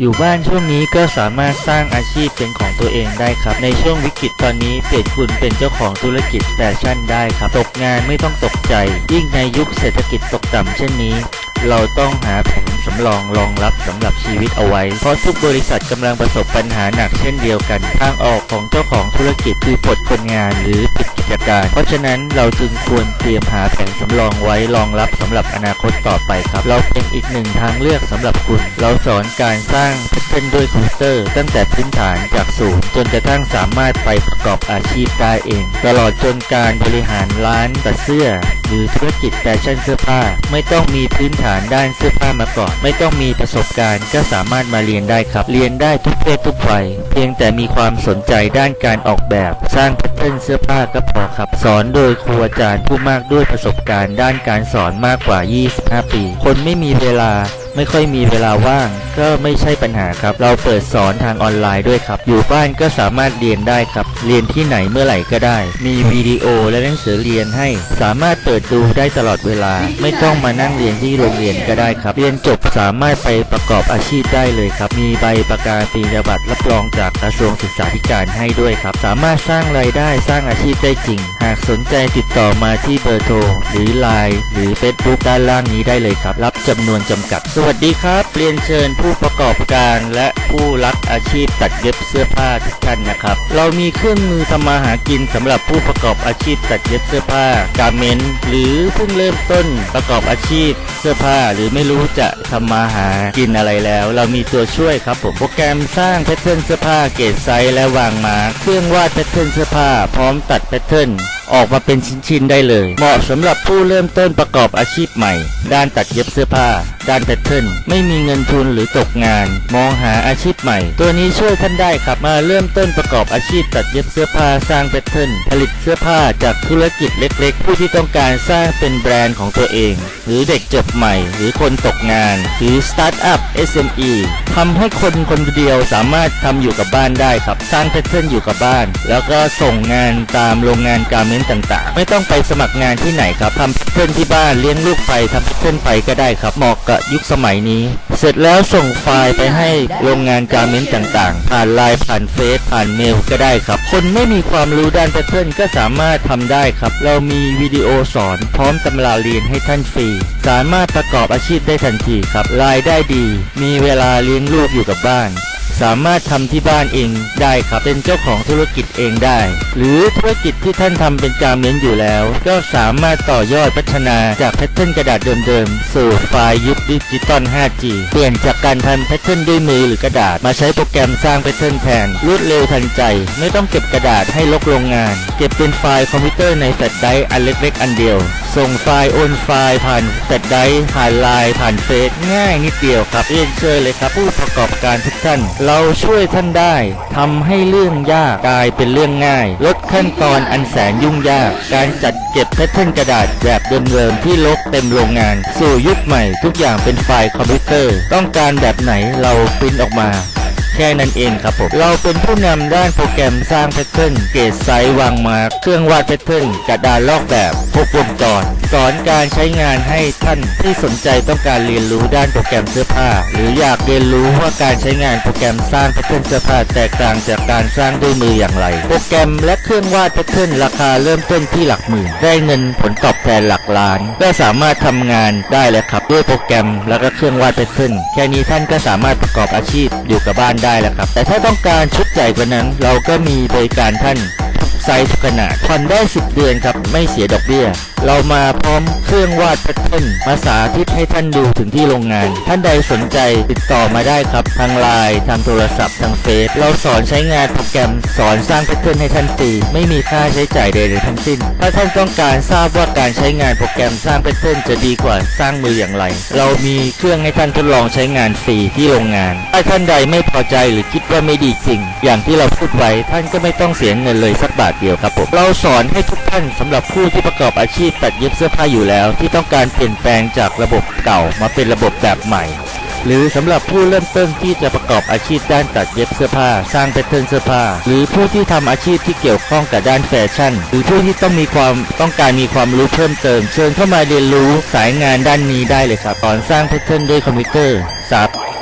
อยู่บ้านช่วงนี้ก็สามารถสร้างอาชีพเป็นของตัวเองได้ครับ ในช่วงวิกฤตตอนนี้เปลี่ยนคุณเป็นเจ้าของธุรกิจแฟชั่นได้ครับ ตกงานไม่ต้องตกใจ ยิ่งในยุคเศรษฐกิจตกต่ำเช่นนี้ เราต้องหาแผนสำรองรองรับสำหรับชีวิตเอาไว้ เพราะทุกบริษัทกำลังประสบปัญหาหนักเช่นเดียวกัน ทางออกของเจ้าของธุรกิจคือปลดคนงานหรือปิด กิจการ เพราะฉะนั้นเราจึงควรเตรียมหาแผนสำรองไว้รองรับสำหรับอนาคตต่อไปครับ เราเป็นอีกหนึ่งทางเลือกสำหรับคุณ เราสอนการสร้างแพท เทิร์นด้วยคอมพิวเตอร์ตั้งแต่พื้นฐานจากศูนย์จนกระทั่งสามารถไปประกอบอาชีพได้เอง ตลอดจนการบริหารร้านตัดเสื้อ หรือธุรกิจแฟชั่นเสื้อผ้า ไม่ต้องมีพื้นฐานด้านเสื้อผ้ามาก่อน ไม่ต้องมีประสบการณ์ก็สามารถมาเรียนได้ครับ เรียนได้ทุกเพศทุกวัยเพียงแต่มีความสนใจด้านการออกแบบ สร้างแพทเทิร์นเสื้อผ้าก็พอครับ สอนโดยครูอาจารย์ผู้มากด้วยประสบการณ์ด้านการสอนมากกว่า 25 ปี คนไม่มีเวลา ไม่ค่อยมีเวลาว่าง ก็ไม่ใช่ปัญหาครับ เราเปิดสอนทางออนไลน์ด้วยครับ อยู่บ้านก็สามารถเรียนได้ครับ เรียนที่ไหนเมื่อไหร่ก็ได้ มีวิดีโอและหนังสือเรียนให้ สามารถเปิดดูได้ตลอดเวลา ไม่ต้องมานั่งเรียนที่โรงเรียนก็ได้ครับ เรียนจบสามารถไปประกอบอาชีพได้เลยครับ มีใบประกาศนียบัตรรับรองจากกระทรวงศึกษาธิการให้ด้วยครับ สามารถสร้างรายได้สร้างอาชีพได้จริง หากสนใจติดต่อมาที่เบอร์โทรหรือ Line หรือ Facebook ด้านล่างนี้ได้เลยครับ รับจำนวนจำกัดสวัสดีครับ เรียนเชิญผู้ประกอบการและผู้รักอาชีพตัดเย็บเสื้อผ้าทุกท่านนะครับ เรามีเครื่องมือทำมาหากินสำหรับผู้ประกอบอาชีพตัดเย็บเสื้อผ้าการเมนหรือเพิ่งเริ่มต้นประกอบอาชีพเสื้อผ้าหรือไม่รู้จะทำมาหากินอะไรแล้ว เรามีตัวช่วยครับผมโปรแกรมสร้างแพทเทิร์นเสื้อผ้าเกรดไซส์และวางมาร์คเครื่องวาดแพทเทิร์นเสื้อผ้าพร้อมตัดแพทเทิร์น ออกมาเป็นชิ้นๆได้เลย เหมาะสำหรับผู้เริ่มต้นประกอบอาชีพใหม่ ด้านตัดเย็บเสื้อผ้า ด้านแพทเทิร์นไม่มีเงินทุนหรือตกงาน มองหาอาชีพใหม่ ตัวนี้ช่วยท่านได้ครับมาเริ่มต้นประกอบอาชีพตัดเย็บเสื้อผ้าสร้างแพทเทิร์นผลิตเสื้อผ้าจากธุรกิจเล็ก ๆ ผู้ที่ต้องการสร้างเป็นแบรนด์ของตัวเอง หรือเด็กจบใหม่ หรือคนตกงาน หรือสตาร์ทอัพ SME ทำให้คนคนเดียวสามารถทำอยู่กับบ้านได้ครับสร้างแพทเทิร์นอยู่กับบ้าน แล้วก็ส่งงานตามโรงงานการเมนต์ต่าง ๆ ไม่ต้องไปสมัครงานที่ไหนครับทำแพทเทิร์นที่บ้านเลี้ยงลูกไปทำแพทเทิร์นไปก็ได้ครับเหมาะกับยุคสมัยนี้ เสร็จแล้วส่งไฟล์ไปให้โรงงานการเมนต์ต่าง ๆ ผ่านไลน์ผ่านเฟซผ่านเมลก็ได้ครับ คนไม่มีความรู้ด้านแพทเทิร์นก็สามารถทำได้ครับ เรามีวิดีโอสอนพร้อมตำราเรียนให้ท่านฟรี สามารถประกอบอาชีพได้ทันทีครับรายได้ดี มีเวลาเลี้ยงลูกอยู่กับบ้าน สามารถทำที่บ้านเองได้ครับ เป็นเจ้าของธุรกิจเองได้ หรือธุรกิจที่ท่านทำเป็นการเม้นอยู่แล้ว ก็สามารถต่อยอดพัฒนาจากแพทเทิร์นกระดาษเดิมๆ สู่ไฟล์ยุคดิจิตอล 5G เปลี่ยนจากการทำแพทเทิร์นด้วยมือหรือกระดาษ มาใช้โปรแกรมสร้างแพทเทิร์นแทนรวดเร็วทันใจ ไม่ต้องเก็บกระดาษให้ลกโรงงาน เก็บเป็นไฟล์คอมพิวเตอร์ในแฟลชไดร์อันเล็กๆอันเดียวส่งไฟล์โอนไฟล์ผ่านแฟลชไดร์ผ่านไลน์ผ่านเฟซง่ายนิดเดียวครับเรียนเชิญเลยครับ ผู้ประกอบการทุกท่าน เราช่วยท่านได้ทำให้เรื่องยากกลายเป็นเรื่องง่าย ลดขั้นตอนอันแสนยุ่งยาก การจัดเก็บแพทเทิร์นกระดาษแบบเดิมๆที่ลกเต็มโรงงาน สู่ยุคใหม่ ทุกอย่างเป็นไฟล์คอมพิวเตอร์ ต้องการแบบไหนเราปริ้นออกมา แค่นั้นเองครับผม เราเป็นผู้นำด้านโปรแกรมสร้างแพทเทิร์นเกรดไซส์วางมาเครื่องวาดแพทเทิร์นกระดานลอกแบบครบวงจรสอนการใช้งานให้ท่านที่สนใจต้องการเรียนรู้ด้านโปรแกรมเสื้อผ้า หรืออยากเรียนรู้ว่าการใช้งานโปรแกรมสร้างแพทเทิร์นเสื้อผ้าแตกต่างจากการสร้างด้วยมืออย่างไร โปรแกรมและเครื่องวาดแพทเทิร์นราคาเริ่มต้นที่หลักหมื่นได้เงินผลตอบแทนหลักล้าน ก็สามารถทำงานได้แล้วครับด้วยโปรแกรม แล้วก็เครื่องวาดแพทเทิร์นแค่นี้ท่านก็สามารถประกอบอาชีพ อยู่กับบ้านได้แล้วครับ แต่ถ้าต้องการชุดใหญ่กว่านั้น เราก็มีบริการท่านไซส์ขนาดผ่อนได้ 10 เดือนครับ ไม่เสียดอกเบี้ยเรามาพร้อมเครื่องวาดแพทเทิร์นมาสาธิตให้ท่านดูถึงที่โรงงาน ท่านใดสนใจติดต่อมาได้ครับ ทางไลน์ทางโทรศัพท์ทางเฟซเราสอนใช้งานโปรแกรม สอนสร้างแพทเทิร์นให้ท่านฟรีไม่มีค่าใช้จ่ายใดๆทั้งสิ้น ถ้าท่านต้องการทราบว่าการใช้งานโปรแกรมสร้างแพทเทิร์นจะดีกว่าสร้างมืออย่างไร เรามีเครื่องให้ท่านทดลองใช้งานฟรีที่โรงงานถ้าท่านใดไม่พอใจหรือคิดว่าไม่ดีจริง อย่างที่เราพูดไว้ท่านก็ไม่ต้องเสียเงินเลยสักบาทเดียวครับผมเราสอนให้ทุกท่านสำหรับผู้ที่ประกอบอาชีพตัดเย็บเสื้อผ้าอยู่แล้ว ที่ต้องการเปลี่ยนแปลงจากระบบเก่ามาเป็นระบบแบบใหม่ หรือสำหรับผู้เริ่มต้นที่จะประกอบอาชีพด้านตัดเย็บเสื้อผ้า สร้างแพทเทิร์นเสื้อผ้า หรือผู้ที่ทำอาชีพที่เกี่ยวข้องกับด้านแฟชั่น หรือผู้ที่ต้องมีความต้องการมีความรู้เพิ่มเติม เชิญเข้ามาเรียนรู้สายงานด้านนี้ได้เลยครับสอนสร้างแพทเทิร์นด้วยคอมพิวเตอร์สา